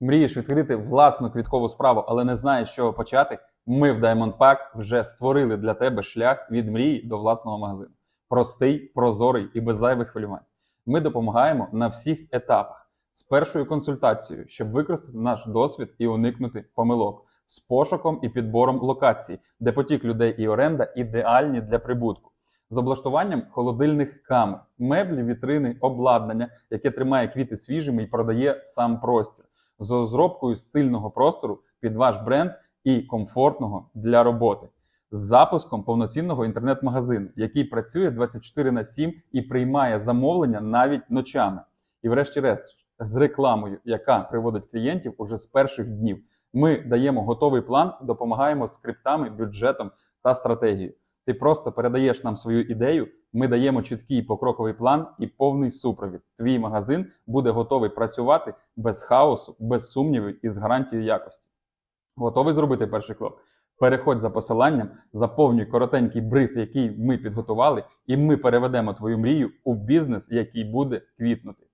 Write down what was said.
Мрієш відкрити власну квіткову справу, але не знаєш, з чого почати? Ми в Diamond Pack вже створили для тебе шлях від мрії до власного магазину. Простий, прозорий і без зайвих хвилювань. Ми допомагаємо на всіх етапах з першою консультацією, щоб використати наш досвід і уникнути помилок, з пошуком і підбором локацій, де потік людей і оренда ідеальні для прибутку, з облаштуванням холодильних камер, меблі, вітрини, обладнання, яке тримає квіти свіжими і продає сам простір, з розробкою стильного простору під ваш бренд і комфортного для роботи. З запуском повноцінного інтернет-магазину, який працює 24 на 7 і приймає замовлення навіть ночами. І, врешті-решт, з рекламою, яка приводить клієнтів уже з перших днів. Ми даємо готовий план, допомагаємо з скриптами, бюджетом та стратегією. Ти просто передаєш нам свою ідею, ми даємо чіткий покроковий план і повний супровід. Твій магазин буде готовий працювати без хаосу, без сумнівів і з гарантією якості. Готовий зробити перший крок? Переходь за посиланням, заповнюй коротенький бриф, який ми підготували, і ми переведемо твою мрію у бізнес, який буде квітнути.